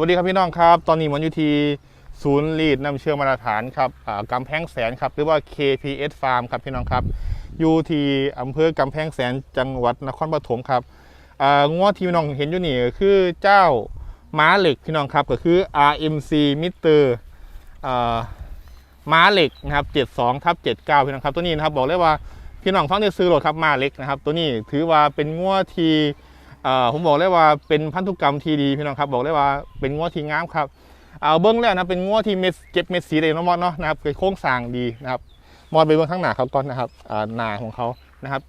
วัสดีครับพี่น้องครับ ตอนนี้มันอยู่ที่ศูนย์รีดน้ำเชื่อมาตรฐานครับกำแพงแสนครับหรือว่า KPS Farm ครับพี่น้องครับอยู่ที่อำเภอกำแพงแสนจังหวัดนครปฐมครับงวดที่พี่น้องเห็นอยู่นี่คือเจ้าม้าเหล็กพี่น้องครับก็คือ RMC Mister อ่าม้าเหล็กนะครับ72ทับ79พี่น้องครับตัวนี้นะครับบอกเลยว่าพี่น้องฟังได้ซื้อรถครับม้าเหล็กนะครับตัวนี้ถือว่าเป็นงวดที่ ผมบอกเลยว่าเป็นพันธุกรรมที่ดีพี่น้องครับบอกเลยว่าเป็นงวที่งามครับเอาเบิ้องแล้วนะเป็นงวที่เม็ดเก็บเม็ดสีเลยน้องมอดเนาะนะครับเป็นโค้งสร้างดีนะครับมอดไปเบิ้องข้างหน้าเขาก่อนนะครับหน้าของเขานะครับ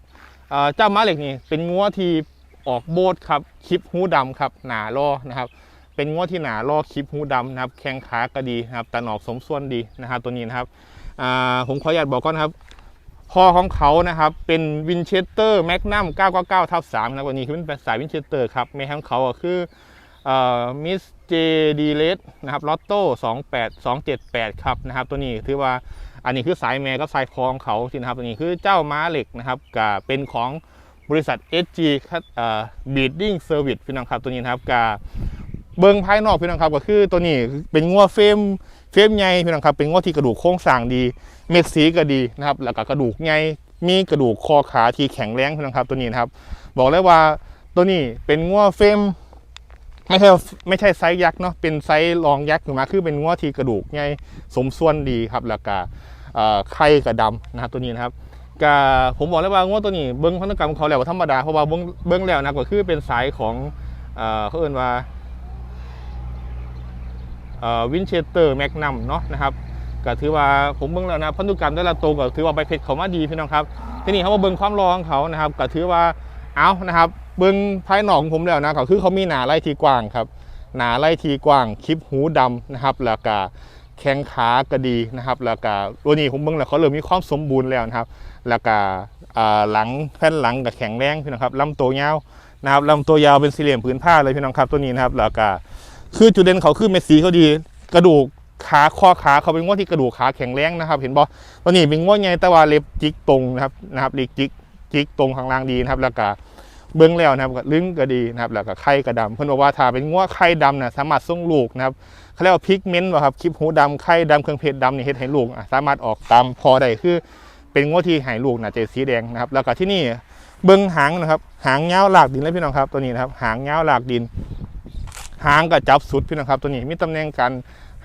เจ้าม้าเหล็กนี่เป็นงวที่ออกโบดครับคลิปหูดำครับหนาล่อนะครับ เป็นงวที่หนาล่อคลิปหูดำนะครับแข้งขาก็ดีนะครับตะหนอกสมส่วนดีนะครับตัวนี้นะครับผมขออนุญาตบอกก่อนครับ พ่อของเขานะครับเป็นวินเชสเตอร์แมกนัม999ทับ3นะครับวันนี้คือเป็นสายวินเชสเตอร์ครับแม่ของเขาคือมิสเจดีเลสนะครับลอตโต้28278ครับนะครับตัวนี้ถือว่าอันนี้คือสายแม่ก็สายคอของเขาที่นะครับตัวนี้คือเจ้าม้าเหล็กนะครับกับเป็นของบริษัท SG ครับบีดดิ้งเซอร์วิสพี่น้องครับตัวนี้นะครับกับ เบิ้งภายนอกพี่น้องครับก็คือตัวนี้เป็นงัวเฟมเฟมใหญ่พี่น้องครับเป็นงัวที่กระดูกโครงสร้างดี เม็ดสีก็ดีนะครับแล้วก็กระดูกใหญ่มีกระดูกคอขาที่แข็งแรงพี่นะครับตัวนี้นะครับ บอกเลยว่าตัวนี้เป็นงัวเฟมไม่ใช่ไม่ใช่ไซส์ยักษ์เนาะเป็นไซส์รองยักษ์ขึ้นมาคือเป็นงัวที่กระดูกใหญ่สมส่วนดีครับแล้วก็เอ่อไข่กับดำนะครับตัวนี้นะครับก็ผมบอกเลยว่างัวตัวนี้เบิ้งพันธุกรรมของเขาแล้วธรรมดาเพราะว่าเบิ้งเบิ้งแล้วนะก็คือเป็นสายของเอ่อเขาเอ่นว่า วินเชสเตอร์แมกนัมเนาะนะครับก็ถือว่าผมเบิ่งแล้วนะพันธุกรรมแต่ละตัวก็ถือว่าใบเพชรเขามาดีพี่น้องครับทีนี้เขามาเบิ่งความรอของเขานะครับก็ถือว่าเอานะครับเบิ่งภายนอกของผมแล้วนะก็คือเขามีหนาไล่ทีกว้างครับหนาไล่ทีกว้างคลิปหูดำนะครับแล้วก็แข้งขากระดีนะครับ แล้วก็ตัวนี้ผมเบิ่งแล้วเขาเริ่มมีความสมบูรณ์แล้วนะครับ แล้วก็หลังแผ่นหลังกับแข็งแรงพี่น้องครับลำตัวยาวนะครับลำตัวยาวเป็นสี่เหลี่ยมผืนผ้าเลยพี่น้องครับตัวนี้นะครับแล้วก็ คือจุดเด่นเขาคือเม็ดสีเขาดี กระดูกขาคอขาเขาเป็นงวดที่กระดูกขาแข็งแรงนะครับ เห็นบอตัวนี้เป็นงวดไงแต่ว่าเล็บจิกตรงนะครับนะครับเล็บจิกจิกตรงข้างล่างดีนะครับ แล้วก็เบื้องแล้วนะครับลึงก็ดีนะครับ แล้วก็ไข่กระดำเพิ่นบอกว่าถ้าเป็นงวดไข่ดำนะสามารถส่งลูกนะครับเขาเรียกว่าพิกเมนต์ครับคลิปหูดำไข่ดำเครื่องเพชรดำนี่เฮ็ดให้ลูกอะสามารถออกตามพอได้คือ เป็นงวดที่ให้ลูกนะเจสีแดงนะครับ แล้วก็ที่นี่เบื้องหางนะครับ หางเงาหลากดินเลยพี่น้องครับตัวนี้นะครับ หางเงาหลากดิน หางกับจับสุดพี่น้องครับ ตัวนี้มีตำแหน่งการ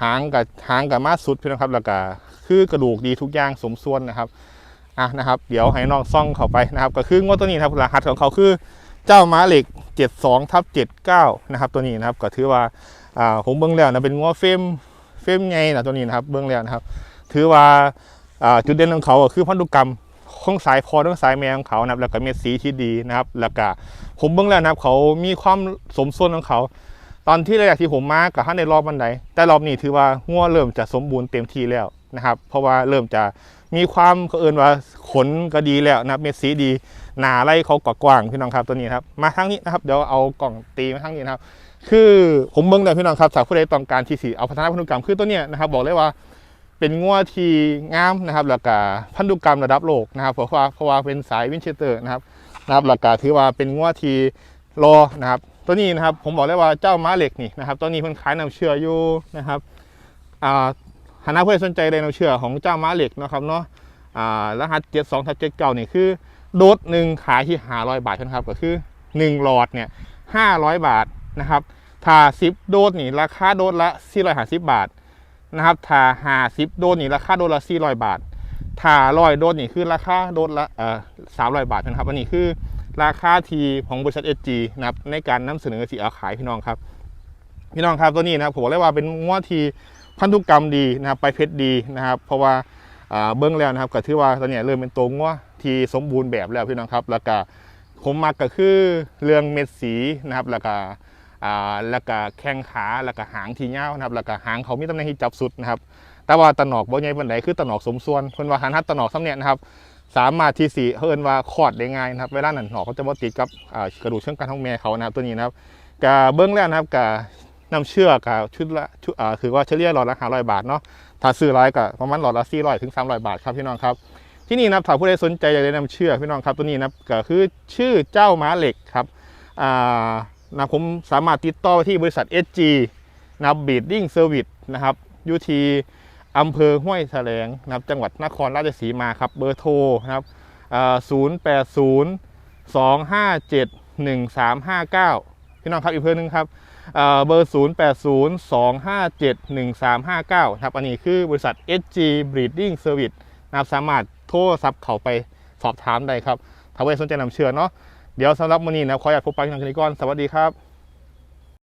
หางกับหางกับมาสุดพี่น้องครับแล้วก็คือกระดูกดีทุกอย่างสมส่วนนะครับอะนะครับ เดี๋ยวให้น้องซ่องเข้าไปนะครับ ก็คืองวดตัวนี้นะครับรหัสของเขาคือเจ้าม้าเหล็ก 72ทับ79 นะครับ ตัวนี้นะครับก็ถือว่าอ่าผมเบิ้องแล้วนะเป็นงวดเฟมเฟมไงนะตัวนี้นะครับ เบิ้องแล้วนะครับ ถือว่าอ่าจุดเด่นของเขาก็คือพันธุกรรมของสายคอของสายแมวของเขานะครับแล้วก็เม็ดสีที่ดีนะครับ แล้วก็ผมเบิ้องแล้วนะครับเขามีความสมส่วนของเขา ตอนที่แรกที่ผมมากับท่านในรอบบันไดแต่รอบนี้ถือว่างัวเริ่มจะสมบูรณ์เต็มที่แล้วนะครับ เพราะว่าเริ่มจะมีความเขาเอินว่าขนก็ดีแล้วนะเม็ดสีดี หนาไล่เขากว้างพี่น้องครับตัวนี้ครับ มาทางนี้นะครับเดี๋ยวเอากล่องตีมาทางนี้นะครับ คือผมเบิ่งเลยพี่น้องครับจากผู้ใดต้องการที่สีเอาพัฒนาพันธุกรรมคือตัวเนี้ยนะครับ บอกเลยว่าเป็นงัวที่งามนะครับแล้วก็พันธุกรรมระดับโลกนะครับเพราะว่าเพราะว่าเป็นสายวินเชสเตอร์นะครับนะครับแล้วก็ถือว่าเป็นงัวที่รอนะครับ ตัวนี้นะครับผมบอกเลยว่าเจ้าม้าเหล็กนี่นะครับตัวนี้เพิ่นขายน้ำเชื่ออยู่นะครับอ่าหาหน้าเพื่อนสนใจเลยน้ำเชื่อของเจ้าม้าเหล็กนะครับเนาะอ่ารหัสเจ็ดสองทับเจ็ดเก้านี่คือโดสหนึ่งขายที่ห้าร้อยบาทนะครับก็คือหนึ่งหลอดเนี่ยห้าร้อยบาทนะครับถ้าสิบโดสนี่ราคาโดสละสี่ร้อยห้าสิบบาทนะครับถ้าห้าสิบโดสนี่ราคาโดสละสี่ร้อยบาทถ้าร้อยโดสนี่คือราคาโดสละเอ่อสามร้อยบาทนะครับอันนี้คือ ราคาทีของบริษัท SG นะครับในการนำเสนอสีเอาขายพี่น้องครับ พี่น้องครับตัวนี้นะครับผมบอกเลยว่าเป็นงวดทีพันธุกรรมดีนะครับไปเพชรดีนะครับ เพราะว่าเบื้องแล้วนะครับก็ถือว่าตอนนี้เริ่มเป็นตัวงวดที่สมบูรณ์แบบแล้วพี่น้องครับแล้วก็ผมมักก็คือเรื่องเม็ดสีนะครับแล้วก็แล้วก็แข้งขาแล้วก็หางที่ยานะครับแล้วก็หางเขามีตำแหน่งที่จับสุดนะครับแต่ว่าตะหนอกบ่ใหญ่ปานใดคือตะหนอกสมส่วนเพิ่นว่าหันหัดตะหนอกซ้ำเนี่ยนะครับ สามารถที่สีเขาเอินว่าคลอดได้ง่ายนะครับเวลานั้นหนอกเขาจะมาติดกับกระดูกเชิงกรานท้องแม่เขานะครับตัวนี้นะครับกะเบื้องแรกนะครับกะน้ำเชื่อกับชุดละชุดอ่าถือว่าเฉลี่ยหลอดละห้าร้อยบาทเนาะถ้าซื้อร้อยก็ประมาณหลอดละสี่ร้อยถึงสามร้อยบาทครับพี่น้องครับที่นี่นะครับถ้าผู้ใดสนใจอยากได้น้ำเชื่อพี่น้องครับตัวนี้นะครับก็คือชื่อเจ้าม้าเหล็กครับอ่านะผมสามารถติดต่อไปที่บริษัท SG นะครับบีดดิ้งเซอร์วิสนะครับอยู่ที่ อำเภอห้วยแถลงนะครับจังหวัดนครราชสีมาครับเบอร์โทรนะครับศูนย์แปดศูนย์สองห้าเจ็ดหนึ่งสามห้าเก้าพี่น้องครับอีกเพื่อนหนึงครับเบอร์ศูนย์แปดศูนย์สองห้าเจ็ดหนึ่งสามห้าเก้าครับอันนี้คือบริษัท SG Breeding Service นะครับสามารถโทรศัพท์เข้าไปสอบถามได้ครับถ้าว่าสนใจนำเชื่อเนาะเดี๋ยวสำหรับวันนี้นะขออยากพบปะกันที่นี่ก่อน สวัสดีครับ